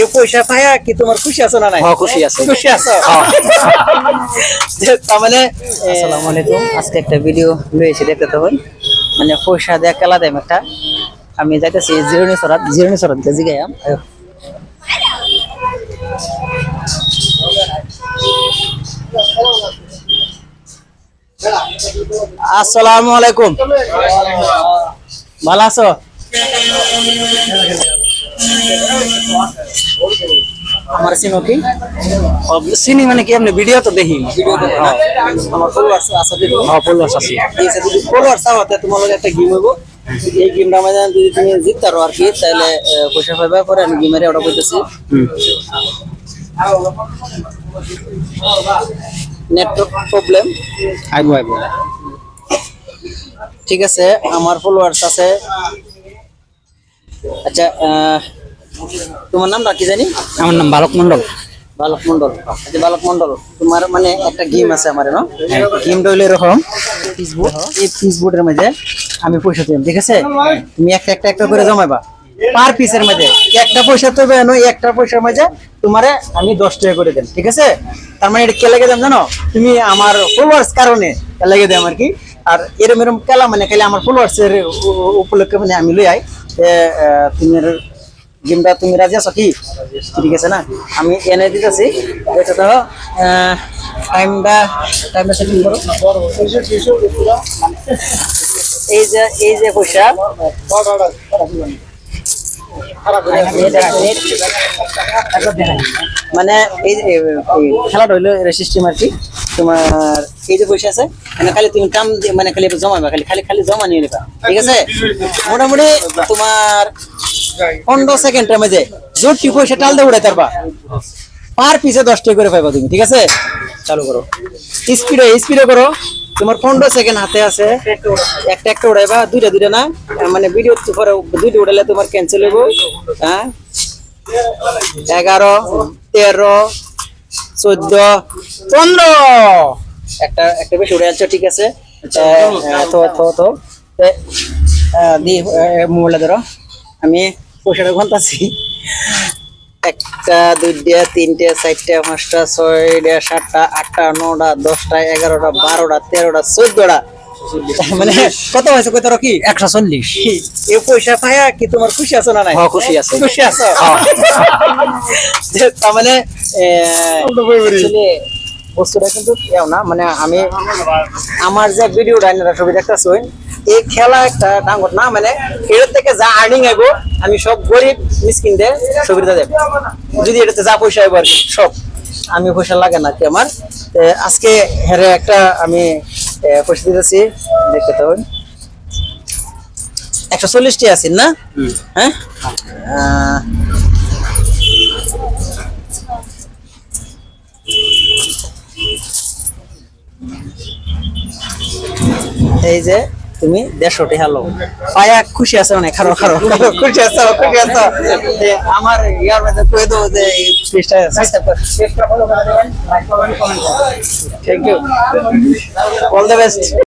এই পয়সা পায়া কি তোমার খুশি আছো না নাই? হ্যাঁ, খুশি আছি। খুশি আছো। তার মানে আসসালামু আলাইকুম। আজকে একটা ভিডিও লয়েছি দেখতে তো হন মানে পয়সা দেয়া খেলা দেয় একটা। আমি যাইতেছি জিরোনি সরাত জিরোনি সরাত গেছি গায়াম আসসালামু আলাইকুম। ভালো আছো? আমার চিনো কি? চিনি মানে কি এমনি ভিডিও তো দেখি। আমার ফলোয়ার্স আছে দেখো হ্যাঁ followers আছে। এই যে যদি ফলোয়ার্স হতে তোমার লগে একটা গেম হইব। এই গেমটা মানে যদি তুমি জিততারো আর কি তাহলে পয়সা পাইবা পরে আমি গেমের অর্ডার করতেছি। নেটওয়ার্ক প্রবলেম আইবো আইবো। ঠিক আছে আমার ফলোয়ার্স আছে আচ্ছা তোমার নামটা কি জানি? আমার নাম বালক মন্ডল বালক মন্ডল আচ্ছা বালক মন্ডল তোমার মানে একটা গেম আছে আমার না গেমটা হইল এরকম। ফেসবুক এই ফেসবুকের মধ্যে আমি পয়সা দিলাম ঠিক আছে? তুমি একটা একটা একটা করে জমাইবা। পার পিসের মধ্যে একটা পয়সা তো নয় একটা পয়সার মাঝে তোমারে আমি দশ টাকা করে দেন ঠিক আছে? তার মানে এটা কে লেগে দেন জানো? তুমি আমার ফলোয়ার্স কারণে লেগে দেন আর কি। আর এরম এরম খেলা মানে খালি আমার ফলোয়ার্স এর উ- উ- উপলক্ষে মানে আমি লই আই। তুমি গেমটা তুমি রাজি আছো কি? ঠিক আছে না? আমি এনে দিতেছি। এটা তো টাইমটা টাইমটা সেটিং করো। এই যে এই যে পয়সা। মানে এই খেলাটা হইল সিস্টেম আর কি। তোমার এই যে পয়সা আছে মানে খালি তুমি কাম মানে খালি জমাবা খালি খালি খালি জমা নিয়ে নিবা, ঠিক আছে? মোটামুটি তোমার পনেরো সেকেন্ডের মধ্যে জোরটি পয়সা টাল দিয়ে উড়াই পারবা। পার পিছে দশ টাকা করে পাইবা তুমি, ঠিক আছে? চালু করো। স্পিডে স্পিডে করো। তোমার পনেরো সেকেন্ড হাতে আছে। একটা একটা উড়াইবা, দুইটা দুইটা না? মানে ভিডিও পরে দুইটা উড়াইলে তোমার ক্যান্সেল হইব। হ্যাঁ? এগারো, তেরো চোদ্দ পনেরো। একটা একটা বেশি উড়ে যাচ্ছে ঠিক আছে। আহ, তো তো তো দি মোবাইলটা ধরো। আমি পয়সাটা ঘন্টাছি একটা দুইটা তিনটে চারটে পাঁচটা ছয়টা সাতটা আটটা নটা দশটা এগারোটা বারোটা তেরোটা চোদ্দটা। মানে কত হয়েছে কত কি? একশো চল্লিশ। এই পয়সা পায়া কি তোমার খুশি আছো না নাই? হ্যাঁ, খুশি আছি। খুশি আছো? হ্যাঁ। তার মানে বস্তুটা কিন্তু এও না মানে আমি আমার যে ভিডিওটা আপনারা সবাই দেখতেছেন এই খেলা একটা ডাঙ্গর না মানে এর থেকে যা আর্নিং আইবো আমি সব গরিব মিসকিনদের সুবিধা দেব। যদি এটাতে যা পয়সা আইবো আর সব। আমি পয়সা লাগে না কি আমার। আজকে হেরে একটা আমি পয়সা দিতেছি দেখতে তো একশো চল্লিশটি আছেন না? হ্যাঁ? এই যে তুমি দেড়শোটি হ্যালো পায়া খুশি আছে অনেক খারো খারো। খুশি আছে খুশি আছে। আমার ইয়ার মধ্যে কয়ে দেবো যে করবেন thank you all the best